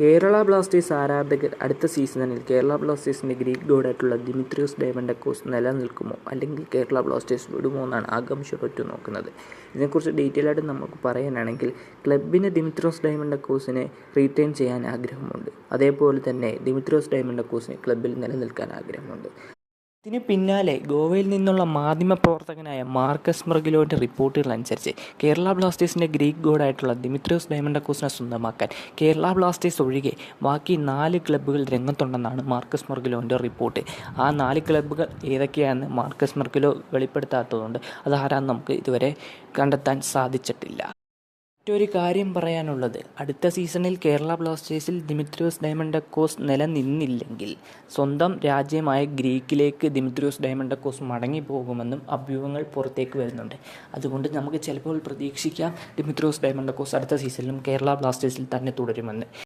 Kerala Blasters ആരാധകർ അടുത്ത സീസണിൽ കേരള ബ്ലാസ്റ്റേഴ്സിന്റെ ഗ്രീക്ക് ഗോഡായിട്ടുള്ള ദിമിത്രിയോസ് ഡയമണ്ടക്കോസ് നിലനിൽക്കുമോ? അല്ലെങ്കിൽ കേരള ബ്ലാസ്റ്റേഴ്സ് വിടുമോ എന്നാണ് ആകാംക്ഷപ്പെട്ടു നോക്കുന്നത്. ഇതിനെക്കുറിച്ച് ഡീറ്റെയിൽ ആയിട്ട് നമുക്ക് പറയാനാണെങ്കിൽ ക്ലബിന് ദിമിത്രിയോസ് ഡയമണ്ടക്കോസിനെ റീറ്റെയിൻ ചെയ്യാൻ ആഗ്രഹമുണ്ട്. അതേപോലെ തന്നെ ദിമിത്രിയോസ് കോസിനെ ക്ലബിൽ നിലനിൽക്കാൻ ആഗ്രഹമുണ്ട്. ഇതിന് പിന്നാലെ ഗോവയിൽ നിന്നുള്ള മാധ്യമപ്രവർത്തകനായ മാർക്കസ് മർഗിലോന്റെ റിപ്പോർട്ടുകൾ അനുസരിച്ച് കേരള ബ്ലാസ്റ്റേഴ്സിന്റെ ഗ്രീക്ക് ഗോഡായിട്ടുള്ള ദിമിത്രിയോസ് ഡയമണ്ടക്കോസിനെ സ്വന്തമാക്കാൻ കേരള ബ്ലാസ്റ്റേഴ്സ് ഒഴികെ ബാക്കി നാല് ക്ലബ്ബുകൾ രംഗത്തുണ്ടെന്നാണ് മാർക്കസ് മർഗിലോന്റെ റിപ്പോർട്ട്. ആ നാല് ക്ലബ്ബുകൾ ഏതൊക്കെയാണെന്ന് മാർക്കസ് മൃഗിലോ വെളിപ്പെടുത്താത്തതുകൊണ്ട് അതാരാന്ന് നമുക്ക് ഇതുവരെ കണ്ടെത്താൻ സാധിച്ചിട്ടില്ല. മറ്റൊരു കാര്യം പറയാനുള്ളത്. അടുത്ത സീസണിൽ കേരള ബ്ലാസ്റ്റേഴ്സിൽ ദിമിത്രിയോസ് ഡയമണ്ടക്കോസ് നിലനിന്നില്ലെങ്കിൽ സ്വന്തം രാജ്യമായ ഗ്രീക്കിലേക്ക് ദിമിത്രിയോസ് ഡയമണ്ടക്കോസ് മടങ്ങി പോകുമെന്നും അഭ്യൂഹങ്ങൾ പുറത്തേക്ക് വരുന്നുണ്ട്. അതുകൊണ്ട് നമുക്ക് ചിലപ്പോൾ പ്രതീക്ഷിക്കാം ദിമിത്രിയോസ് ഡയമണ്ടക്കോസ് അടുത്ത സീസണിലും കേരള ബ്ലാസ്റ്റേഴ്സിൽ തന്നെ തുടരുമെന്ന്.